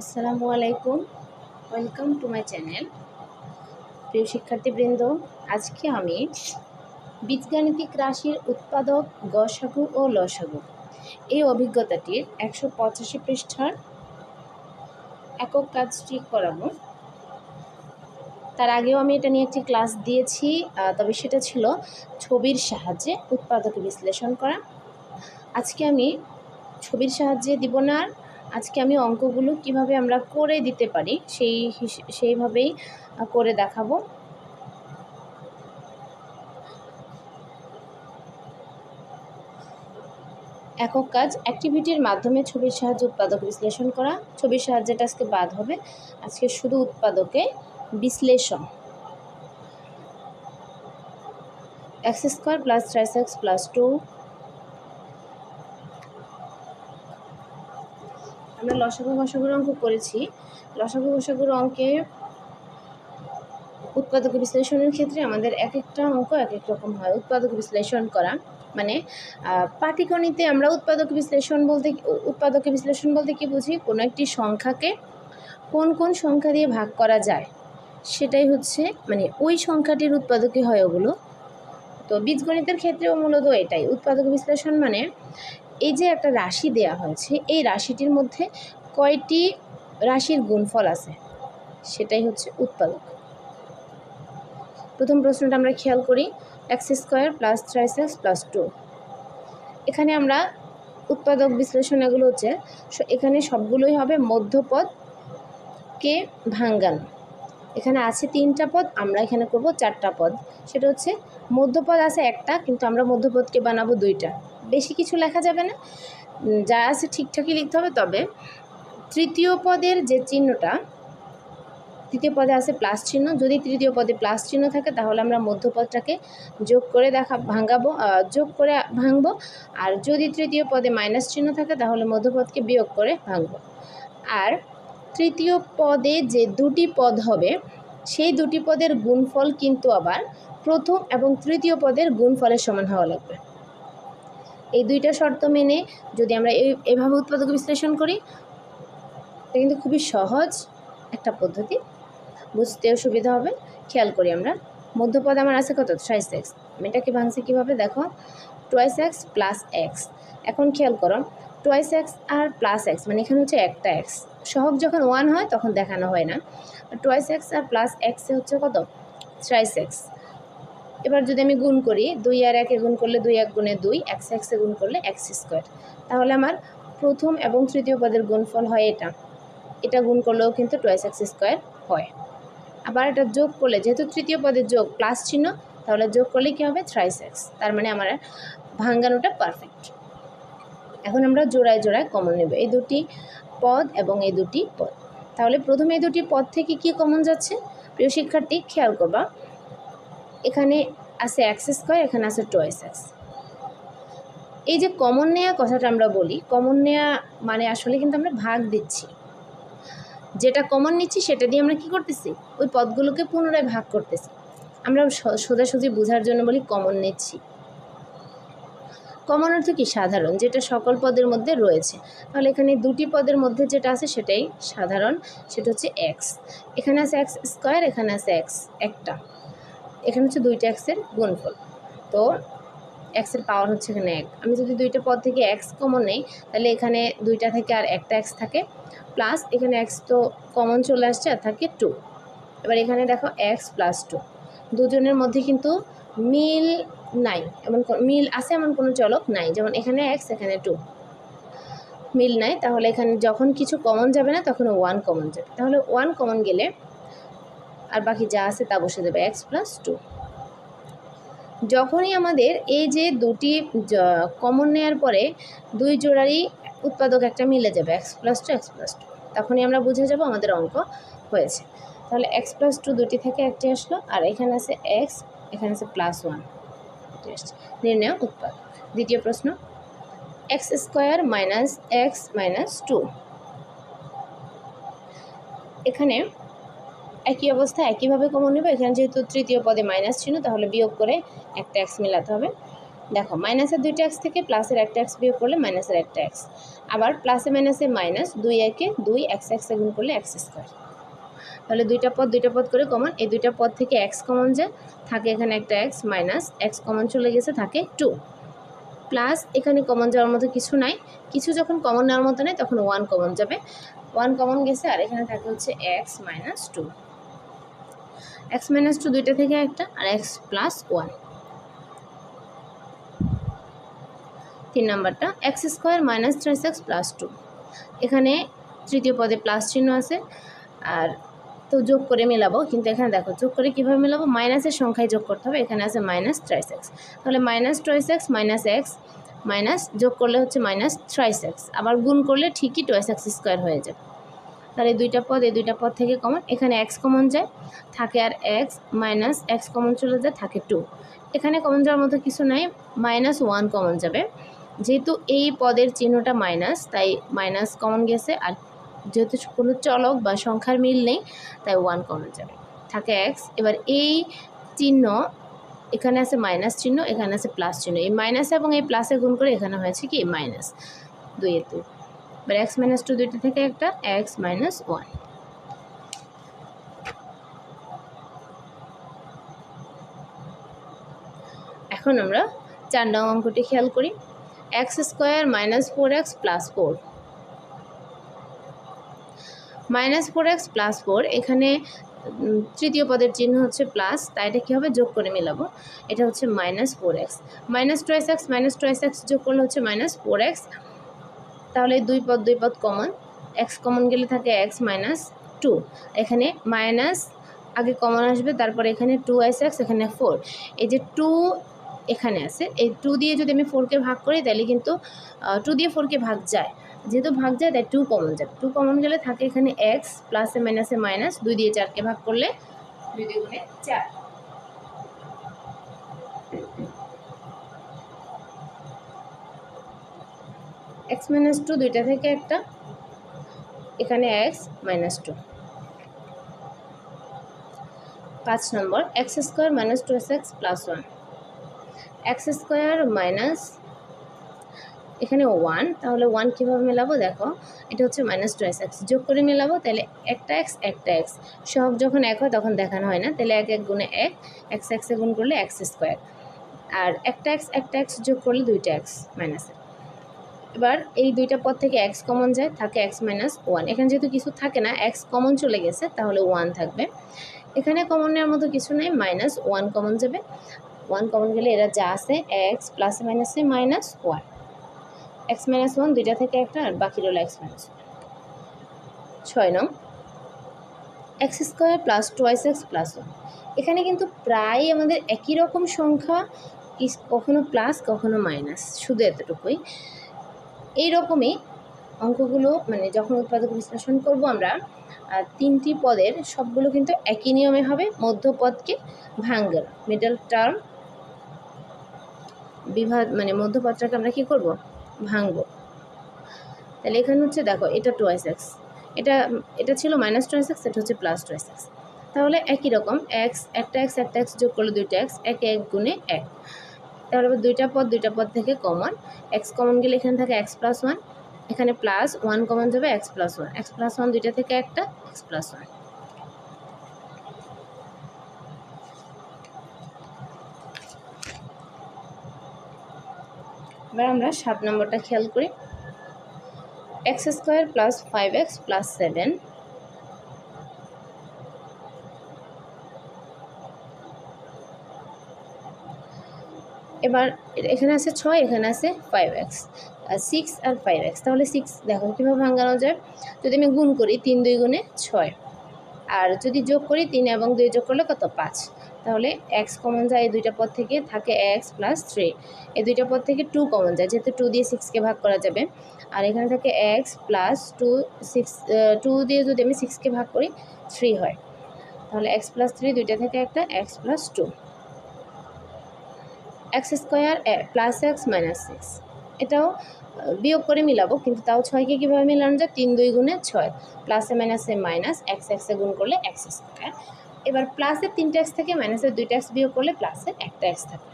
আসসালামু আলাইকুম। Welcome to my channel প্রিয় শিক্ষার্থীবৃন্দ, আজকে আমি বীজগাণিতিক রাশির উৎপাদক, গসাগু ও লসাগু। এই অভিজ্ঞতাটির একশো পঁচাশি পৃষ্ঠার একক কাজটি করাবো। তার আগেও আমি এটা নিয়ে একটি ক্লাস দিয়েছি তবে সেটা ছিল ছবির সাহায্যে উৎপাদকে বিশ্লেষণ করা। আজকে আমি ছবির সাহায্যে দিব না আজকে আমি অঙ্কগুলো কীভাবে আমরা করে দিতে পারি, সেই সেইভাবেই করে দেখাবো। একক কাজ, অ্যাক্টিভিটির মাধ্যমে ছবির সাহায্যে উৎপাদক বিশ্লেষণ করা। ছবির সাহায্যেটা আজকে বাদ হবে। আজকে শুধু উৎপাদকে বিশ্লেষণ। X square plus thrice x plus two লসাগু গসাগুর অঙ্ক করেছি। লসাগু গসাগুর অঙ্কে উৎপাদক বিশ্লেষণের ক্ষেত্রে আমাদের এক একটা অঙ্ক এক এক রকম হয়। উৎপাদক বিশ্লেষণ করা মানে পাটিগণিতে আমরা উৎপাদক বিশ্লেষণ বলতে উৎপাদক বিশ্লেষণ বলতে কি বুঝি? কোনো একটি সংখ্যাকে কোন কোন সংখ্যা দিয়ে ভাগ করা যায়, সেটাই হচ্ছে মানে ওই সংখ্যাটির উৎপাদকই হয় ওগুলো। তো বীজগণিতের ক্ষেত্রেও মূলত এটাই। উৎপাদক বিশ্লেষণ মানে এই যে একটা রাশি দেয়া হয়েছে, এই রাশিটির মধ্যে কয়টি রাশির গুণফল আছে? সেটাই হচ্ছে উৎপাদক। প্রথম প্রশ্নটা আমরা খেয়াল করি, x square plus thrice x plus two. এখানে আমরা উৎপাদক বিশ্লেষণ এগুলো হচ্ছে এখানে সবগুলোই হবে মধ্যপদকে ভাঙ্গান। এখানে আছে তিনটা পদ, আমরা এখানে করব চারটা পদ। সেটা হচ্ছে মধ্যপদ আছে একটা, কিন্তু আমরা মধ্যপদকে বানাবো দুইটা। বেশি কিছু লেখা যাবে না। যা আছে ঠিকঠাকই লিখতে হবে, তবে তৃতীয় পদের যে চিহ্নটা, তৃতীয় পদে আছে প্লাস চিহ্ন। যদি তৃতীয় পদে প্লাস চিহ্ন থাকে, তাহলে আমরা মধ্যপদটাকে যোগ করে দেখা, ভাঙাবো যোগ করে ভাঙবো। আর যদি তৃতীয় পদে মাইনাস চিহ্ন থাকে, তাহলে মধ্যপদকে বিয়োগ করে ভাঙবো। আর তৃতীয় পদে যে দুটি পদ হবে, সেই দুটি পদের গুণফল কিন্তু আবার প্রথম এবং তৃতীয় পদের গুণফলের সমান হওয়া লাগবে। এই দুইটা শর্ত মেনে যদি আমরা এভাবে উৎপাদক বিশ্লেষণ করি এটা কিন্তু খুবই সহজ একটা পদ্ধতি। বুঝতেও সুবিধা হবে। খেয়াল করি আমরা। মধ্যপদ আমার আছে কত? ট্রাইস এক্স আমি এটাকে ভাঙছি কীভাবে? দেখো টুয়াইস এক্স প্লাস এক্স এখন খেয়াল করো টুয়াইস এক্স আর প্লাস এক্স মানে এখানে হচ্ছে একটা এক্স সহগ যখন ওয়ান হয়, তখন দেখানো হয় না। টুয়াইস এক্স আর প্লাস এক্সে হচ্ছে কত? ট্রাইস এক্স এবার যদি আমি গুণ করি, দুই আর একে গুণ করলে দুই এক গুণে দুই এক্স এক্সে গুণ করলে এক্স স্কোয়ার তাহলে আমার প্রথম এবং তৃতীয় পদের গুণফল হয় এটা। এটা গুণ করলেও কিন্তু টুয়াইস এক্স স্কোয়ার হয়। আবার এটা যোগ করলে, যেহেতু তৃতীয় পদের যোগ প্লাস চিহ্ন, তাহলে যোগ করলে কী হবে? থ্রাইস এক্স তার মানে আমার ভাঙ্গানোটা পারফেক্ট। এখন আমরা জোড়ায় জোড়ায় কমন নেব। এই দুটি পদ এবং এই দুটি পদ। তাহলে প্রথমে এই দুটি পদ থেকে কি কমন যাচ্ছে? প্রিয় শিক্ষার্থী, খেয়াল করবা, এখানে আছে এক্স স্কোয়ার, এখানে আছে টোয়েস এক্স। এই যে কমন নেয়া কথাটা আমরা বলি, কমন নেয়া মানে আসলে কিন্তু আমরা ভাগ দিচ্ছি। যেটা কমন নিচ্ছি সেটা দিয়ে আমরা কি করতেছি? ওই পদগুলোকে পুনরায় ভাগ করতেছি। আমরা সোজাসুজি বোঝার জন্য বলি কমন নিচ্ছি। কমন অর্থ কি? সাধারণ, যেটা সকল পদের মধ্যে রয়েছে। তাহলে এখানে দুটি পদের মধ্যে যেটা আছে সেটাই সাধারণ, সেটা হচ্ছে এক্স এখানে আছে এক্স স্কোয়ার এখানে আছে এক্স একটা। এখানে হচ্ছে দুইটা এক্সের গুণফল। তো এক্সের পাওয়ার হচ্ছে এখানে এক। আমি যদি দুইটা পদ থেকে এক্স কমন নেই, তাহলে এখানে দুইটা থেকে আর একটা এক্স থাকে। প্লাস এখানে এক্স তো কমন চলে আসছে আর থাকে টু এবার এখানে দেখো এক্স প্লাস টু দুজনের মধ্যে কিন্তু মিল নাই। এমন মিল আছে এমন কোনো চলক নাই। যেমন এখানে এক্স এখানে টু মিল নাই, তাহলে এখানে যখন কিছু কমন যাবে না, তখন ওয়ান কমন যাবে। তাহলে ওয়ান কমন গেলে আর বাকি যা আছে তা বসে দেবে এক্স প্লাস টু যখনই আমাদের এই যে দুটি কমন নেওয়ার পরে দুই জোড়ারই উৎপাদক একটা মিলে যাবে x plus two x plus two তখনই আমরা বুঝে যাব আমাদের অঙ্ক হয়েছে। তাহলে এক্স প্লাস টু দুটি থেকে একটি আসলো, আর এখানে আছে এক্স এখানে আছে প্লাস ওয়ান নির্ণয় উৎপাদক। দ্বিতীয় প্রশ্ন x square minus x minus two এখানে একই অবস্থা একইভাবে কমন নেবে। এখানে যেহেতু তৃতীয় পদে মাইনাস ছিল তাহলে বিয়োগ করে একটা এক্স মেলাতে হবে। দেখো মাইনাসের দুইটা এক্স থেকে প্লাসের একটা এক্স বিয়োগ করলে মাইনাসের একটা এক্স আবার প্লাসে মাইনাসে মাইনাস দুই একে দুই এক্স এক্স গুণ করলে এক্স স্কোয়ার তাহলে দুইটা পদ দুইটা পদ করে কমন এই দুইটা পদ থেকে এক্স কমন যায়, থাকে এখানে একটা এক্স মাইনাস এক্স কমন চলে গেছে, থাকে টু প্লাস এখানে কমন যাওয়ার মতো কিছু নাই। কিছু যখন কমন নেওয়ার মতো নেই, তখন ওয়ান কমন যাবে। ওয়ান কমন গেছে আর এখানে থাকে হচ্ছে x minus two x minus two দুইটা থেকে একটা আর এক্স প্লাস ওয়ান তিন নাম্বারটা x square minus thrice x plus two এখানে তৃতীয় পদে প্লাস চিহ্ন আছে, আর তো যোগ করে মেলাবো, কিন্তু এখানে দেখো, যোগ করে কীভাবে মেলাবো? মাইনাসের সংখ্যায় যোগ করতে হবে, এখানে আছে মাইনাস ট্রাইস এক্স তাহলে minus thrice x minus x minus যোগ করলে হচ্ছে মাইনাস থ্রাইস এক্স আবার গুণ করলে ঠিকই টয়েস এক্স স্কোয়ার হয়ে যাবে। তাহলে দুইটা পদ, এই দুইটা পদ থেকে কমন এখানে এক্স কমন যায়, থাকে আর এক্স মাইনাস এক্স কমন চলে যায়, থাকে টু এখানে কমন যাওয়ার মতো কিছু নাই মাইনাস ওয়ান কমন যাবে। যেহেতু এই পদের চিহ্নটা মাইনাস তাই মাইনাস কমন গেছে, আর যেহেতু কোনো চলক বা সংখ্যার মিল নেই, তাই ওয়ান কমন যাবে। থাকে এক্স এবার এই চিহ্ন, এখানে আছে মাইনাস চিহ্ন, এখানে আছে প্লাস চিহ্ন। এই মাইনাস এবং এই প্লাসে গুণ করে এখানে হয়েছে কি? মাইনাস দুই দুই। এবার এক্স মাইনাস টু দুইটা থেকে একটা এক্স মাইনাস ওয়ান এখন আমরা চার নং অঙ্কটি খেয়াল করি। X square minus four x plus four minus four x plus four এখানে তৃতীয় পদের চিহ্ন হচ্ছে প্লাস তাই এটা কী হবে? যোগ করে মিলাবো। এটা হচ্ছে minus four x minus twice x minus twice x যোগ করলে হচ্ছে মাইনাস ফোর এক্স তাহলে দুই পদ দুই পদ কমন এক্স কমন গেলে থাকে এক্স মাইনাস টু এখানে মাইনাস আগে কমন আসবে, তারপর এখানে টু এস এক্স এখানে ফোর এই যে টু এখানে আছে, এই টু দিয়ে যদি আমি ফোরকে ভাগ করি, তাহলে কিন্তু টু দিয়ে ফোরকে ভাগ যায়। যেহেতু ভাগ যায়, তাই টু কমন যাবে। টু কমন গেলে থাকে এখানে এক্স প্লাসে মাইনাসে মাইনাস দুই দিয়ে চারকে ভাগ করলে দুই দিয়ে চার। এক্স মাইনাস টু দুইটা থেকে একটা, এখানে এক্স মাইনাস টু। পাঁচ নম্বর, x square minus twice x plus one. X square minus, এখানে ওয়ান, তাহলে ওয়ান কীভাবে মেলাবো? দেখো, এটা হচ্ছে মাইনাস টু এস এক্স। যোগ করে মেলাবো, তাহলে একটা এক্স একটা এক্স। সব যখন এক হয়, তখন দেখানো হয় না। তাহলে এক এক গুণে এক, এক্স এক্সে গুণ করলে এক্স স্কোয়ার। আর একটা এক্স একটা এক্স যোগ করলে দুইটা এক্স মাইনাসের এবার এই দুইটা পদ থেকে এক্স কমন যায়, থাকে এক্স মাইনাস ওয়ান এখানে যেহেতু কিছু থাকে না এক্স কমন চলে গেছে, তাহলে ওয়ান থাকবে। এখানে কমন নেওয়ার মতো কিছু নেই মাইনাস ওয়ান কমন যাবে। ওয়ান কমন গেলে এরা যা আছে এক্স প্লাসে মাইনাসে minus one x minus one দুইটা থেকে একটা, আর বাকি রইল এক্স মাইনাস ছয় নং। X square plus twice x plus one এখানে কিন্তু প্রায় আমাদের একই রকম সংখ্যা, কখনো প্লাস কখনো মাইনাস শুধু এতটুকুই। এই রকমই অঙ্কগুলো মানে যখন উৎপাদক বিশ্লেষণ করব আমরা তিনটি পদের সবগুলো কিন্তু একই নিয়মে হবে, মধ্যপদকে ভাঙ্গের মিডল টার্ম বিভাগ মানে মধ্যপদটাকে আমরা কী করব? ভাঙবো। তাহলে এখানে হচ্ছে দেখো, এটা টোয়াইস এক্স এটা এটা ছিল মাইনাস টোয়াইস এক্স এটা হচ্ছে প্লাস টোয়াইস এক্স তাহলে একই রকম এক্স একটা এক্স একটা এক্স যোগ করলে দুইটা এক্স এক এক গুণে এক। তাহলে আবার দুইটা পদ দুইটা পদ থেকে কমন এক্স কমন গেলে এখানে থাকে এক্স প্লাস ওয়ান এখানে প্লাস ওয়ান কমন যাবে x plus one x plus one দুইটা থেকে একটা এক্স প্লাস ওয়ান এবার আমরা সাত নম্বরটা খেয়াল করি। X square plus five x plus seven এবার এখানে আছে ছয়, এখানে আছে ফাইভ এক্স সিক্স আর ফাইভ এক্স তাহলে সিক্স দেখো কীভাবে ভাঙানো যায়। যদি আমি গুণ করি তিন দুই গুণে ছয়। আর যদি যোগ করি তিন এবং দুই যোগ করলে কত? পাঁচ। তাহলে এক্স কমন যায় এই দুইটা পদ থেকে, থাকে এক্স প্লাস থ্রি এই দুইটা পদ থেকে টু কমন যায়, যেহেতু টু দিয়ে সিক্সকে ভাগ করা যাবে। আর এখানে থাকে x plus two six two দিয়ে যদি আমি সিক্সকে ভাগ করি থ্রি হয়। তাহলে এক্স প্লাস থ্রি দুইটা থেকে একটা x plus two x square plus x minus six এটাও বিয়োগ করে মিলাবো, কিন্তু তাও ছয়কে কীভাবে মিলানো যায়? তিন দুই গুণে ছয়। প্লাসে মাইনাসে মাইনাস, এক্স এক্সে গুণ করলে এক্স স্কোয়ার। এবার প্লাসের তিনটা এক্স থেকে মাইনাসের দুইটা এক্স বিয়োগ করলে প্লাসের একটা এক্স থাকে।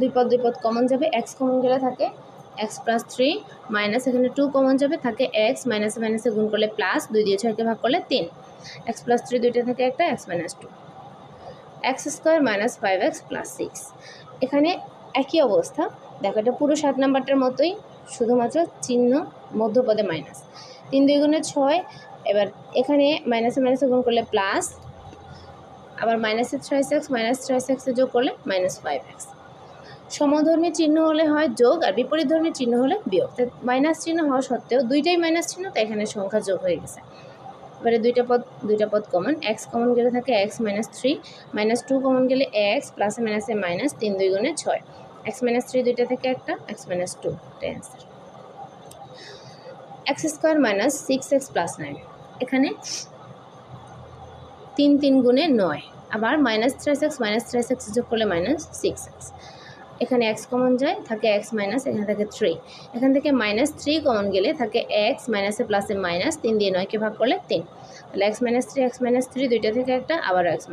দুই পদ দুই পদ কমন যাবে, এক্স কমন গেলে থাকে এক্স প্লাস থ্রি মাইনাস, এখানে টু কমন যাবে, থাকে এক্স, মাইনাসে মাইনাসে গুণ করলে প্লাস, দুই দিয়ে ছয়কে ভাগ করলে তিন। এক্স প্লাস থ্রি দুইটা থেকে একটা, x minus two. X square minus five x plus six. এখানে একই অবস্থা। দেখো এটা পুরো সাত নাম্বারটার মতোই, শুধুমাত্র চিহ্ন মধ্যপদে মাইনাস। তিন দুই গুণে ছয়, এবার এখানে মাইনাসে মাইনাসে গুণ করলে প্লাস, আবার মাইনাসের ছয় এক্স, মাইনাস ছয় এক্সে যোগ করলে মাইনাস ফাইভ এক্স। সমধর্মী চিহ্ন হলে হয় যোগ আর বিপরীত ধর্মী চিহ্ন হলে বিয়োগ। তাই মাইনাস চিহ্ন হওয়া সত্ত্বেও দুইটাই মাইনাস চিহ্ন, তাই এখানে সংখ্যা যোগ হয়ে গেছে। এবারে দুইটা পদ দুইটা পদ কমন এক্স কমন গেলে থাকে x minus three minus two common গেলে এক্স প্লাসে মাইনাসে মাইনাস তিন দুই গুণে ছয়। এক্স মাইনাস থ্রি দুইটা থেকে একটা এক্স মাইনাস টু এটা answer x square minus six x plus nine এখানে তিন তিন গুণে নয়, আবার minus three x minus three x যোগ করলে মাইনাস সিক্স এক্স এখানে এক্স কমন যায়, থাকে এক্স মাইনাস এখানে থাকে থ্রি এখান থেকে মাইনাস থ্রি কমন গেলে থাকে এক্স মাইনাসে প্লাসে মাইনাস তিন দিয়ে নয়কে ভাগ করলে তিন। তাহলে x minus three x minus three দুইটা থেকে একটা আবার এক্স